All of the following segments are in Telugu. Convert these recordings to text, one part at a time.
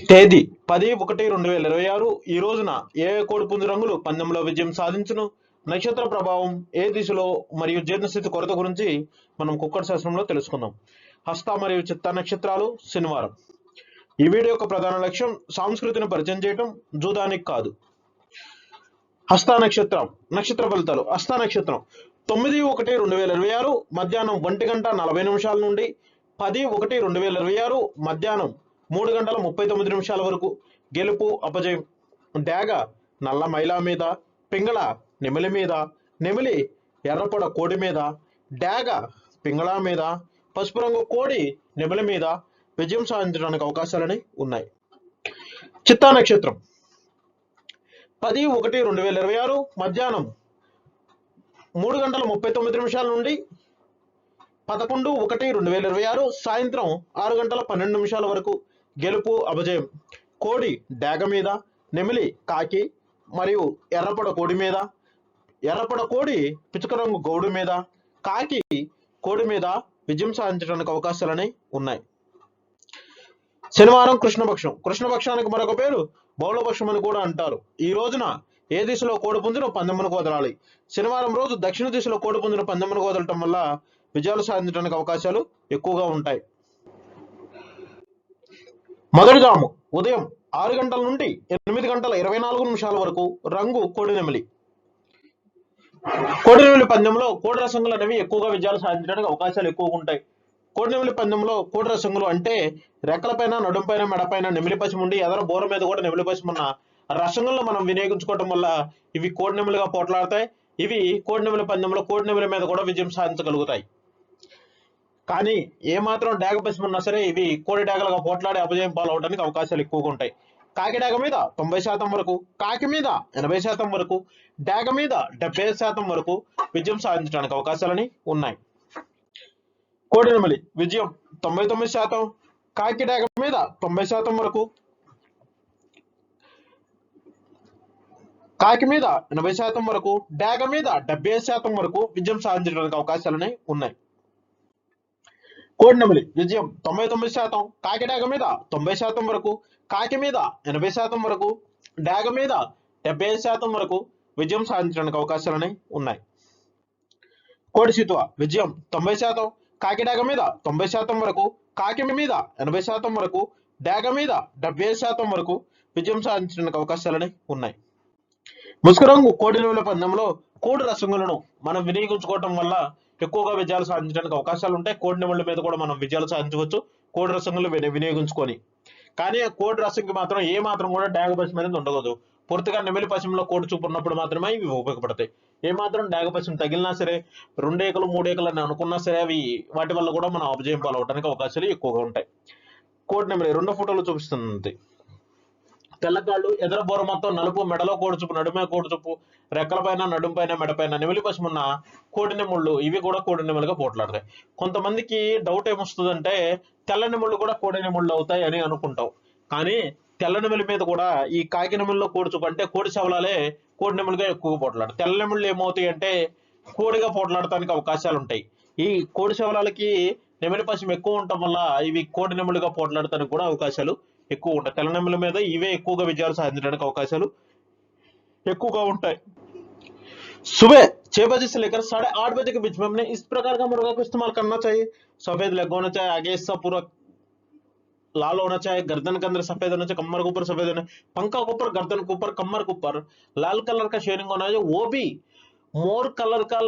తేదీ పది ఒకటి రెండు వేల ఇరవై ఆరు. ఈ రోజున ఏ ఏ కోడి పుంజు రంగులు పందెంలో విజయం సాధించును? నక్షత్ర ప్రభావం ఏ దిశలో మరియు జీర్ణస్థితి కొరత గురించి మనం కుక్కర్ శాస్త్రంలో తెలుసుకుందాం. హస్త మరియు చిత్త నక్షత్రాలు శనివారం. ఈ వీడియో యొక్క ప్రధాన లక్ష్యం సంస్కృతిని పరిచయం చేయటం జూదానికి కాదు. హస్త నక్షత్రం నక్షత్ర ఫలితాలు. హస్త నక్షత్రం తొమ్మిది ఒకటి రెండు వేల ఇరవై ఆరు మధ్యాహ్నం ఒంటి గంట నలభై నిమిషాల నుండి పది ఒకటి రెండు వేల ఇరవై ఆరు మధ్యాహ్నం మూడు గంటల ముప్పై తొమ్మిది నిమిషాల వరకు గెలుపు అపజయం. డాగ నల్ల మైలా మీద పింగళ నెమిలి మీద నెమిలి ఎర్రపొడ కోడి మీద డాగ పింగళ మీద పసుపు రంగు కోడి నెమిలి మీద విజయం సాధించడానికి అవకాశాలని ఉన్నాయి. చిత్తా నక్షత్రం. పది ఒకటి రెండు వేల ఇరవై ఆరు మధ్యాహ్నం మూడు గంటల ముప్పై తొమ్మిది నిమిషాల నుండి పదకొండు ఒకటి రెండు వేల ఇరవై ఆరు సాయంత్రం ఆరు గంటల పన్నెండు నిమిషాల వరకు గెలుపు అపజయం. కోడి డాగ మీద నెమిలి కాకి మరియు ఎర్రపడ కోడి మీద ఎర్రపడ కోడి పిచుక రంగు గౌడు మీద కాకి కోడి మీద విజయం సాధించడానికి అవకాశాలని ఉన్నాయి. శనివారం కృష్ణపక్షం. కృష్ణపక్షానికి మరొక పేరు బౌలపక్షం అని కూడా అంటారు. ఈ రోజున ఏ దిశలో కోడిపుంజును పందెమ్మనకు వదలాలి? శనివారం రోజు దక్షిణ దిశలో కోడిపుంజును పందెమ్మనకు వదలటం వల్ల విజయాలు సాధించడానికి అవకాశాలు ఎక్కువగా ఉంటాయి. మొదటి జాము ఉదయం ఆరు గంటల నుండి ఎనిమిది గంటల ఇరవై నాలుగు నిమిషాల వరకు రంగు కోడి కోడినెమిలి కోడి పందెంలో కోడి రసంగులు అనేవి ఎక్కువగా విజయాలు సాధించడానికి అవకాశాలు ఎక్కువగా ఉంటాయి. కోడినెమిలి పందెంలో కోడి రసంగులు అంటే రెక్కలపైన నడుంపైన మెడపైన నెమిలి పశ్చిమ ఉండి ఎదర బోర మీద కూడా నెమిలి పశ్చిమ ఉన్న రసంగులను మనం వినియోగించుకోవటం వల్ల ఇవి కోడినెమిలిగా పోట్లాడతాయి. ఇవి కోడినెమిలి పందెంలో కోడినెమిలి మీద కూడా విజయం సాధించగలుగుతాయి. కానీ ఏ మాత్రం డాగ పశ్చిమ ఉన్నా సరే ఇవి కోడి డాగలుగా పోట్లాడి అపజయం పాలవడానికి అవకాశాలు ఎక్కువగా ఉంటాయి. కాకి డాగ మీద తొంభై శాతం వరకు కాకి మీద ఎనభై శాతం వరకు డాగ మీద డెబ్బై శాతం వరకు విజయం సాధించడానికి అవకాశాలని ఉన్నాయి. కోడి నెమలి విజయం తొంభై తొమ్మిది శాతం కాకి డాగ మీద తొంభై శాతం వరకు కాకి మీద ఎనభై శాతం వరకు డాగ మీద డెబ్బై శాతం వరకు విజయం సాధించడానికి అవకాశాలని ఉన్నాయి. కోడి నెమలి విజయం తొంభై తొమ్మిది శాతం. కాకి డాగ మీద తొంభై శాతం వరకు కాకి మీద ఎనభై శాతం వరకు డాగ మీద డెబ్బై ఐదు శాతం వరకు విజయం సాధించడానికి అవకాశాలని ఉన్నాయి. కోడి సితువ విజయం తొంభై శాతం. కాకి డాగ మీద తొంభై శాతం వరకు కాకి మీద ఎనభై శాతం వరకు డాగ మీద డెబ్బై ఐదు శాతం వరకు విజయం సాధించడానికి అవకాశాలని ఉన్నాయి. ముసుగు రంగు కోడి నెమల పందెంలో కోడి రసంగులను మనం వినియోగించుకోవటం వల్ల ఎక్కువగా విజయాలు సాధించడానికి అవకాశాలు ఉంటాయి. కోడి నిమిళ్ళ మీద కూడా మనం విజయాలు సాధించవచ్చు. కోడి రసంగులు వినియోగించుకొని. కానీ కోడి రసంకి మాత్రం ఏ మాత్రం కూడా డాగ పశ్చిమ అనేది ఉండకూడదు. పూర్తిగా నెమిలి పశ్చిమలో కోడి చూపు ఉన్నప్పుడు మాత్రమే ఇవి ఉపయోగపడతాయి. ఏ మాత్రం డాగ పశ్చిమ తగిలినా సరే రెండు ఏకలు మూడు ఏకలు అని అనుకున్నా సరే అవి వాటి వల్ల కూడా మనం అపజయం పాలవడానికి అవకాశాలు ఎక్కువగా ఉంటాయి. కోడి నెమిలి రెండు ఫోటోలు చూపిస్తుంది. తెల్లకాళ్ళు ఎదర బోర మొత్తం నలుపు మెడలో కోడుచుపు నడుమే కోడుచుపు రెక్కల పైన నడుము పైన మెడపైన నెమిలి పశ్చిమున్న కోడి నెముళ్ళు ఇవి కూడా కోడి నెమలుగా పోట్లాడతాయి. కొంతమందికి డౌట్ ఏమొస్తుందంటే తెల్ల నెముళ్ళు కూడా కోడి నెముళ్ళు అవుతాయి అని అనుకుంటాం. కానీ తెల్ల నెమలి మీద కూడా ఈ కాకి నెమలిలో కోడి అంటే కోడి శవలాలే కోడి నెమలుగా ఎక్కువగా పోట్లాడు తెల్ల నెమళ్ళు ఏమవుతాయి అంటే కోడిగా పోట్లాడటానికి అవకాశాలు ఉంటాయి. ఈ కోడి శవలాలకి నెమలి పశ్చిమ ఎక్కువ ఉండటం వల్ల ఇవి కోడి నెమలుగా పోట్లాడటానికి కూడా అవకాశాలు ఎక్కువ ఉంటాయి తెల్ల నెమలి మీద ఇవే ఎక్కువగా విజయాలు సాధించడానికి అవకాశాలు ఎక్కువగా ఉంటాయి सुबह छह बजे से लेकर साढ़े आठ बजे के बीच में हमने इस प्रकार का मुर्गा को इस्तेमाल करना चाहिए सफेद लेग होना चाहिए आगे हिस्सा पूरा लाल होना चाहिए गर्दन के अंदर सफेद होना चाहिए कमर के ऊपर सफेद होना चाहिए पंखा के ऊपर गर्दन के ऊपर कमर के ऊपर लाल कलर का शेडिंग होना चाहिए वो भी मोर कलर का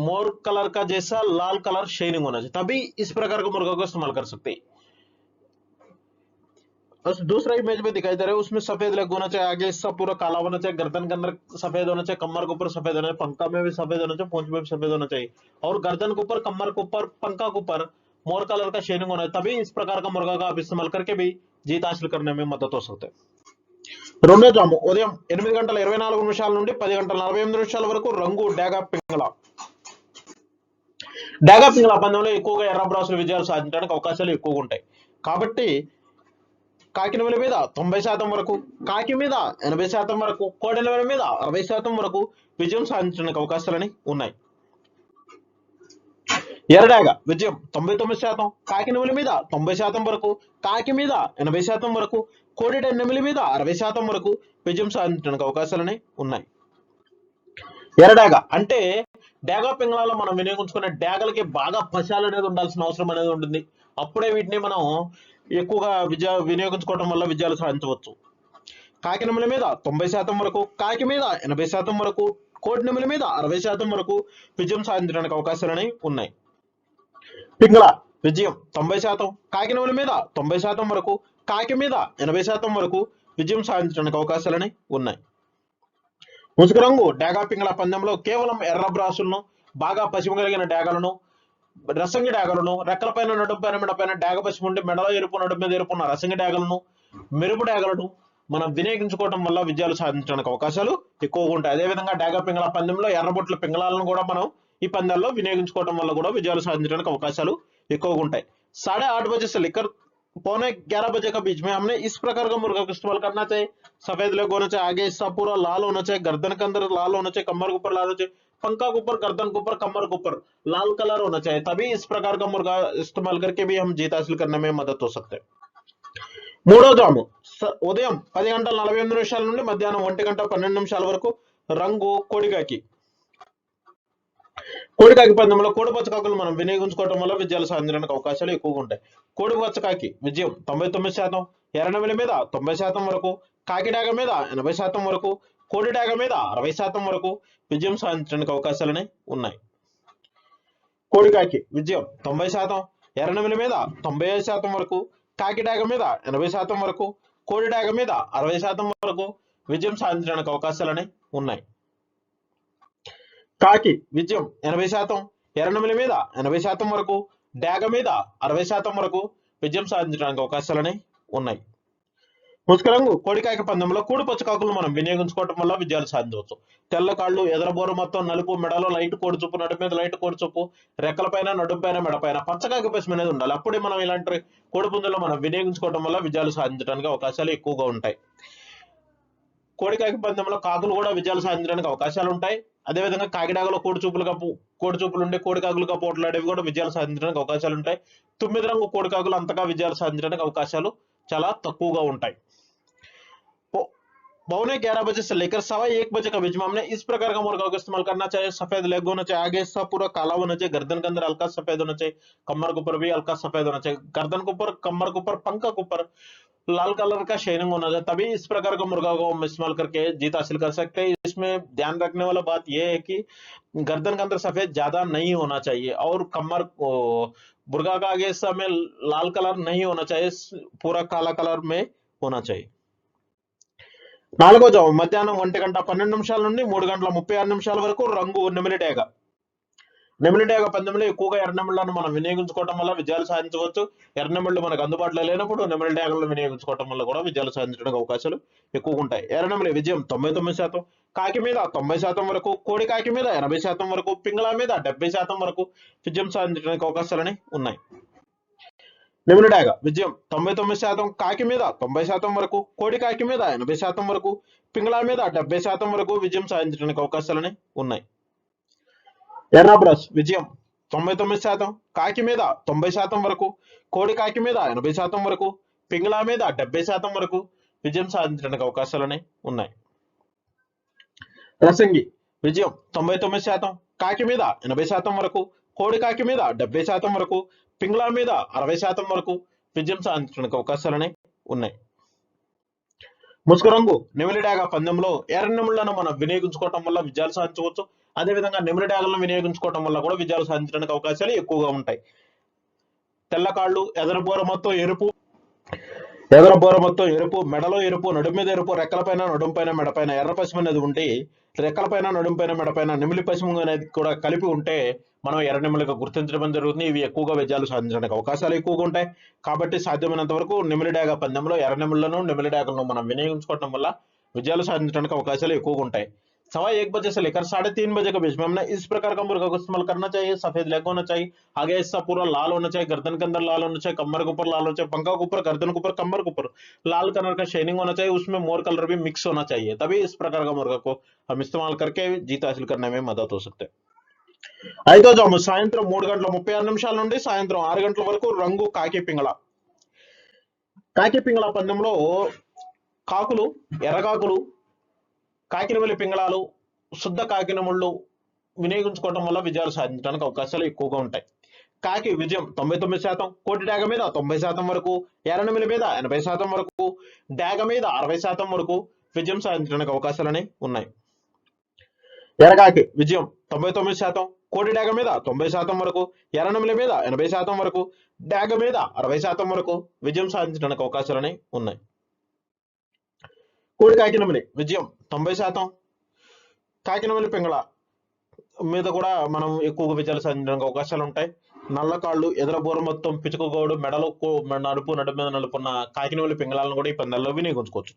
मोर कलर का जैसा लाल कलर शेडिंग होना चाहिए तभी इस प्रकार के मुर्गा को इस्तेमाल कर सकते हैं और दूसरा इमेज में दिखाई दे रहा है उसमें सफेद लेग होना चाहिए आगे हिस्सा पूरा काला होना चाहिए गर्दन के अंदर सफेद होना चाहिए कमर के ऊपर सफेद होना चाहिए पंखा में भी सफेद होना चाहिए पूंछ में भी सफेद होना चाहिए और गर्दन के ऊपर कमर के ऊपर पंखा के ऊपर मोर कलर का शेडिंग होना है तभी इस प्रकार का मुर्गा का आप इस्तेमाल करके भी जीत हासिल करने में मदद हो सकते हैं రెండో జాము ఉదయం ఎనిమిది గంటల ఇరవై నాలుగు నిమిషాల నుండి పది గంటల నలభై ఎనిమిది నిమిషాల వరకు రంగు డాగా పింగళ డాగా పింగళ పందెంలో ఎక్కువగా ఎర్ర బ్రాసులు విజయాలు సాధించడానికి అవకాశాలు ఎక్కువగా ఉంటాయి కాబట్టి కాకి నెమలి మీద తొంభై శాతం వరకు కాకి మీద ఎనభై శాతం వరకు కోడి మీద అరవై శాతం వరకు విజయం సాధించడానికి అవకాశాలని ఉన్నాయి. ఎరడాగ విజయం తొంభై తొమ్మిది శాతం కాకి మీద తొంభై శాతం వరకు కాకి మీద ఎనభై శాతం వరకు కోడిట నెమిలి మీద అరవై శాతం వరకు విజయం సాధించడానికి అవకాశాలని ఉన్నాయి. ఎరడాగ అంటే డేగా పింగళాలో మనం వినియోగించుకునే డాగలకి బాగా పశాలు అనేది ఉండాల్సిన అవసరం అనేది ఉంటుంది. అప్పుడే వీటిని మనం ఎక్కువగా విద్యా వినియోగించుకోవడం వల్ల విజయాలు సాధించవచ్చు. కాకి మీద తొంభై శాతం వరకు కాకి మీద ఎనభై శాతం వరకు కోటి నెమలి మీద అరవై శాతం వరకు విజయం సాధించడానికి అవకాశాలని ఉన్నాయి. పింగళ విజయం తొంభై శాతం కాకి మీద తొంభై శాతం వరకు కాకి మీద ఎనభై శాతం వరకు విజయం సాధించడానికి అవకాశాలని ఉన్నాయి. ముసుగు రంగు డాగా పింగళ పందెంలో కేవలం ఎర్ర బ్రాసులను బాగా పసిమ కలిగిన డాగలను రసంగి డాగలను రెక్కలపైన నడుంపైన మెడపైన డాగ పసిమి ఉండి మెడలో ఎరుపు నడుము మీద ఎరుపు ఉన్న రసంగి డాగలను మెరుపు డాగలను మనం వినియోగించుకోవడం వల్ల విజయాలు సాధించడానికి అవకాశాలు ఎక్కువగా ఉంటాయి అదేవిధంగా డాగా పింగళ పందెంలో ఎర్రబొట్ల పింగళాలను కూడా మనం ఈ పందాల్లో వినియోగించుకోవడం వల్ల కూడా విజయాలు సాధించడానికి అవకాశాలు ఎక్కువగా ఉంటాయి साढ़े आठ बजे से लेकर पौने ग्यारह बजे के बीच में हमने इस प्रकार का मुर्गा को इस्तेमाल करना चाहिए सफेद लेग होना चाहिए आगे हिस्सा पूरा लाल होना चाहिए गर्दन के अंदर लाल होना चाहिए कमर के ऊपर लाल होना चाहिए पंखा के ऊपर गर्दन के ऊपर कमर के ऊपर लाल कलर होना चाहिए तभी इस प्रकार का मुर्गा इस्तेमाल करके भी हम जीत हासिल करने में मदद हो सकते हैं మూడో జాము స- ఉదయం పది గంటల నలభై ఎనిమిది నిమిషాల నుండి మధ్యాహ్నం ఒంటి గంట పన్నెండు నిమిషాల వరకు రంగు కోడికాకి కోడికాకి పందెంలో కోడి పచ్చకాకులు మనం వినియోగించుకోవడం వల్ల విజయాలు సాధించడానికి అవకాశాలు ఎక్కువగా ఉంటాయి కోడి పచ్చకాకి విజయం తొంభై తొమ్మిది శాతం ఎర్రనెమిలి మీద తొంభై శాతం వరకు కాకి డాగ మీద ఎనభై శాతం వరకు కోడి డాగ మీద అరవై శాతం వరకు విజయం సాధించడానికి అవకాశాలని ఉన్నాయి. కోడికాకి విజయం తొంభై శాతం ఎర్రనెమిలి మీద తొంభై ఐదు శాతం వరకు కాకి డాగ మీద ఎనభై శాతం వరకు కోడి డాగ మీద అరవై శాతం వరకు విజయం సాధించడానికి అవకాశాలని ఉన్నాయి. కాకి విజయం ఎనభై శాతం ఎర్రనెమిలి మీద ఎనభై శాతం వరకు డాగ మీద అరవై శాతం వరకు విజయం సాధించడానికి అవకాశాలని ఉన్నాయి. ముసుగు రంగు కోడికాయక పందెంలో కూడి పచ్చకాకులు మనం వినియోగించుకోవడం వల్ల విజయాలు సాధించవచ్చు. తెల్ల కాళ్ళు ఎదరబోర మొత్తం నలుపు మెడలో లైట్ కోడి చూపు నడుము మీద లైట్ కోడి చూపు రెక్కలపైన నడుంపైన మెడపైన పచ్చకాకి పశ్చిమ అనేది ఉండాలి. అప్పుడే మనం ఇలాంటి కోడి పుంజులో మనం వినియోగించుకోవడం వల్ల విజయాలు సాధించడానికి అవకాశాలు ఎక్కువగా ఉంటాయి. కోడికాకి పందెంలో కాకులు కూడా విజయాలు సాధించడానికి అవకాశాలు ఉంటాయి. అదేవిధంగా కాకిడాగలో కోడి చూపులుగా కప్పు కోడి చూపులు ఉండే కోడి కాకులుగా పోట్లాడేవి కూడా విజయాలు సాధించడానికి అవకాశాలు ఉంటాయి. తొమ్మిది రంగు కోడి కాకులు అంతగా విజయాలు సాధించడానికి అవకాశాలు చాలా తక్కువగా ఉంటాయి पौ- पौने ग्यारह बजे से लेकर सवा एक बजे का बीच में हमने इस प्रकार का मुर्गा को इस्तेमाल करना चाहिए सफेद लेग होना चाहिए आगे हिस्सा पूरा काला होना चाहिए गर्दन के अंदर हल्का सफेद होना चाहिए कमर के ऊपर भी हल्का सफेद होना चाहिए गर्दन के ऊपर कमर के ऊपर पंखा के ऊपर लाल कलर का शेनिंग होना चाहिए तभी इस प्रकार का मुर्गा को हम इस्तेमाल करके जीत हासिल कर सकते हैं इसमें ध्यान रखने वाला बात यह है कि गर्दन के अंदर सफेद ज्यादा नहीं होना चाहिए और कमर को मुर्गा का आगे हिस्सा में लाल कलर नहीं होना चाहिए पूरा काला कलर में होना चाहिए నాలుగో జాము మధ్యాహ్నం ఒంటి గంట పన్నెండు నిమిషాల నుండి మూడు గంటల ముప్పై ఆరు నిమిషాల వరకు రంగు నెమిలి డేగ డేగ పందెంలో ఎక్కువగా ఎర్రనెమిళ్ళను మనం వినియోగించుకోవడం వల్ల విజయాలు సాధించవచ్చు. ఎర్రనెమిళ్ళు మనకు అందుబాటులో లేనప్పుడు నెమిలి డేగలను వినియోగించుకోవడం వల్ల కూడా విజయాలు సాధించడానికి అవకాశాలు ఎక్కువగా ఉంటాయి. ఎర్రనెమిలి విజయం తొంభై తొమ్మిది శాతం కాకి మీద తొంభై శాతం వరకు కోడి కాకి మీద ఎనభై శాతం వరకు పింగళ మీద డెబ్బై శాతం వరకు విజయం సాధించడానికి అవకాశాలని ఉన్నాయి. నెమిలి డాగ విజయం తొంభై తొమ్మిది శాతం కాకి మీద తొంభై శాతం వరకు కోడి కాకి మీద ఎనభై శాతం వరకు పింగళ మీద డెబ్బై శాతం వరకు విజయం సాధించడానికి అవకాశాలని ఉన్నాయి. ఎర్రబ్రష్ విజయం. తొంభై తొమ్మిది శాతం కాకి మీద తొంభై శాతం వరకు కోడి కాకి మీద ఎనభై శాతం వరకు పింగళా మీద డెబ్బై శాతం వరకు విజయం సాధించడానికి అవకాశాలని ఉన్నాయి. రసంగి విజయం తొంభై తొమ్మిది శాతం కాకి మీద ఎనభై శాతం వరకు కోడి కాకి మీద డెబ్బై శాతం వరకు పింగళా మీద అరవై శాతం వరకు విజయం సాధించడానికి అవకాశాలని ఉన్నాయి. ముసుగు రంగు నెమిలిడాగ పందెంలో ఎర్ర నెమిళ్ళను మనం వినియోగించుకోవటం వల్ల విజయాలు సాధించవచ్చు. అదేవిధంగా నెమిలిడాగలను వినియోగించుకోవడం వల్ల కూడా విజయాలు సాధించడానికి అవకాశాలు ఎక్కువగా ఉంటాయి. తెల్లకాళ్ళు ఎదరబోర మొత్తం ఎరుపు ఎదర బోర మొత్తం ఎరుపు మెడలో ఎరుపు నడుము మీద ఎరుపు రెక్కలపైన నడుంపైన మెడపైన ఎర్ర పశ్చిమ అనేది ఉండి రెక్కలపైన నడుంపైన మెడపైన నిమిలి పశ్చిమ అనేది కూడా కలిపి ఉంటే మనం ఎర్ర నెమిలిగా గుర్తించడం జరుగుతుంది. ఇవి ఎక్కువగా విజయాలు సాధించడానికి అవకాశాలు ఎక్కువగా ఉంటాయి. కాబట్టి సాధ్యమైనంత వరకు నిమిలిడాగ పందెంలో ఎర్ర నిమిళ్ళను నిమిలిడాగలను మనం వినియోగించుకోవడం వల్ల విజయాలు సాధించడానికి అవకాశాలు ఎక్కువగా ఉంటాయి. सवा एक बजे से लेकर साढ़े तीन बजे के बीच में हमने इस प्रकार का मुर्गा को इस्तेमाल करना चाहिए सफेद लेग होना चाहिए आगे हिस्सा पूरा लाल होना चाहिए गर्दन के अंदर लाल होना चाहिए कमर के ऊपर लाल होना चाहिए पंखा के ऊपर गर्दन के ऊपर कमर के ऊपर लाल कलर का शेनिंग होना चाहिए उसमें मोर कलर भी मिक्स होना चाहिए तभी इस प्रकार का मुर्गा को हम इस्तेमाल करके जीत हासिल करने में मदद हो सकते हैं ఐదో జాము సాయంత్రం మూడు గంటల ముప్పై ఆరు నిమిషాల నుండి సాయంత్రం ఆరు గంటల వరకు రంగు కాకి పింగళ కాకి పింగళ పందెంలో కాకులు ఎర్రకాకులు కాకినవెల్లి పింగళాలు శుద్ధ కాకినముళ్ళు వినియోగించుకోవడం వల్ల విజయాలు సాధించడానికి అవకాశాలు ఎక్కువగా ఉంటాయి. కాకి విజయం తొంభై తొమ్మిది శాతం కోటి డాగ మీద తొంభై శాతం వరకు ఎర్రనమిలి మీద ఎనభై శాతం వరకు డాగ మీద అరవై శాతం వరకు విజయం సాధించడానికి అవకాశాలని ఉన్నాయి. ఎర్రకాకి విజయం తొంభై తొమ్మిది శాతం కోటి డాగ మీద తొంభై శాతం వరకు ఎర్రనమిలి మీద ఎనభై శాతం వరకు డాగ మీద అరవై శాతం వరకు విజయం సాధించడానికి అవకాశాలని ఉన్నాయి. కోడి కాకినమిలి విజయం తొంభై శాతం. కాకినమిలి పింగళ మీద కూడా మనం ఎక్కువగా విజయాలు సాధించడానికి అవకాశాలు ఉంటాయి. నల్ల కాళ్ళు మొత్తం పిచుకగోడు మెడలు నడుపు నడుపు మీద నలుపున్న కాకినవల్లి పింగళాలను కూడా ఈ పందాల్లో వినియోగించుకోవచ్చు.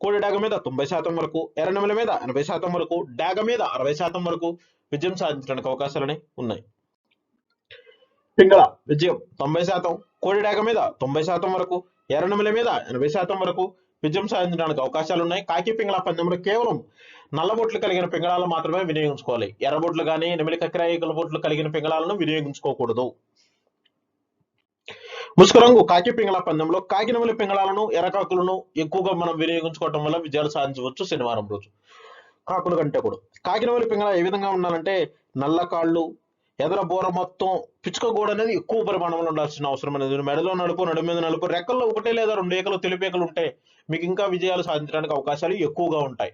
కోడి డాగ మీద తొంభై శాతం వరకు ఎర్రనెమల మీద ఎనభై శాతం వరకు డాగ మీద అరవై శాతం వరకు విజయం సాధించడానికి అవకాశాలని ఉన్నాయి. పింగళ విజయం తొంభై శాతం. కోడి డాగ మీద తొంభై శాతం వరకు ఎర్రనెమల మీద ఎనభై శాతం వరకు విజయం సాధించడానికి అవకాశాలు ఉన్నాయి కాకి పింగళ పందెంలో కేవలం నల్ల బొట్లు కలిగిన పింగళాలు మాత్రమే వినియోగించుకోవాలి. ఎర్రబొట్లు కానీ నెమిలి కక్కిరాయికల బొట్లు కలిగిన పింగళాలను వినియోగించుకోకూడదు. ముసుగు రంగు కాకి పింగళ పందెంలో కాకినమిలి పింగళాలను ఎర్రకాకులను ఎక్కువగా మనం వినియోగించుకోవటం వల్ల విజయాలు సాధించవచ్చు శనివారం రోజు. కాకుల కంటే కూడా. కాకినమిలి పింగళ ఏ విధంగా ఉండాలంటే నల్ల కాళ్ళు ఎదర బోర మొత్తం పిచ్చుక గోడ అనేది ఎక్కువ పరిమాణంలో ఉండాల్సిన అవసరం అనేది మెడలో నలుపు నడుము మీద నలుపు రెక్కల్లో ఒకటే లేదా రెండు ఏకలు తెలుపేకలు ఉంటే మీకు ఇంకా విజయాలు సాధించడానికి అవకాశాలు ఎక్కువగా ఉంటాయి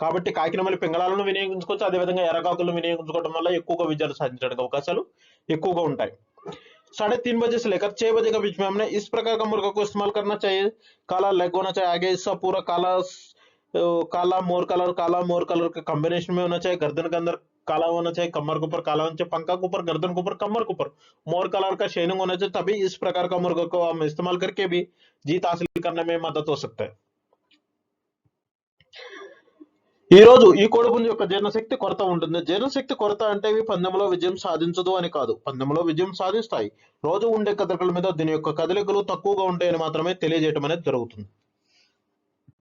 కాబట్టి కాకినమల్లి పింగళాలను వినియోగించుకోవచ్చు అదేవిధంగా ఎర్రకాకులను వినియోగించుకోవడం వల్ల ఎక్కువగా విజయాలు సాధించడానికి అవకాశాలు ఎక్కువగా ఉంటాయి साढ़े तीन बजे से लेकर छह बजे के बीच में हमने इस प्रकार का मुर्गा को इस्तेमाल करना चाहिए काला लेग होना चाहिए आगे इसका पूरा काला अ, काला मोर कलर काला मोर कलर के कॉम्बिनेशन में होना चाहिए गर्दन के अंदर काला होना चाहिए कमर के ऊपर काला होना चाहिए पंखा के ऊपर गर्दन के ऊपर कमर के ऊपर मोर कलर का शेनिंग होना चाहिए तभी इस प्रकार का मुर्गा को हम इस्तेमाल करके भी जीत हासिल करने में मदद हो सकता है ఈ రోజు ఈ కోడిపుంజు యొక్క జీర్ణశక్తి కొరత ఉంటుంది జీర్ణశక్తి కొరత అంటే ఇవి పందెంలో విజయం సాధించదు అని కాదు పందెంలో విజయం సాధిస్తాయి రోజు ఉండే కదలికల మీద దీని యొక్క కదలికలు తక్కువగా ఉంటాయని మాత్రమే తెలియజేయడం అనేది జరుగుతుంది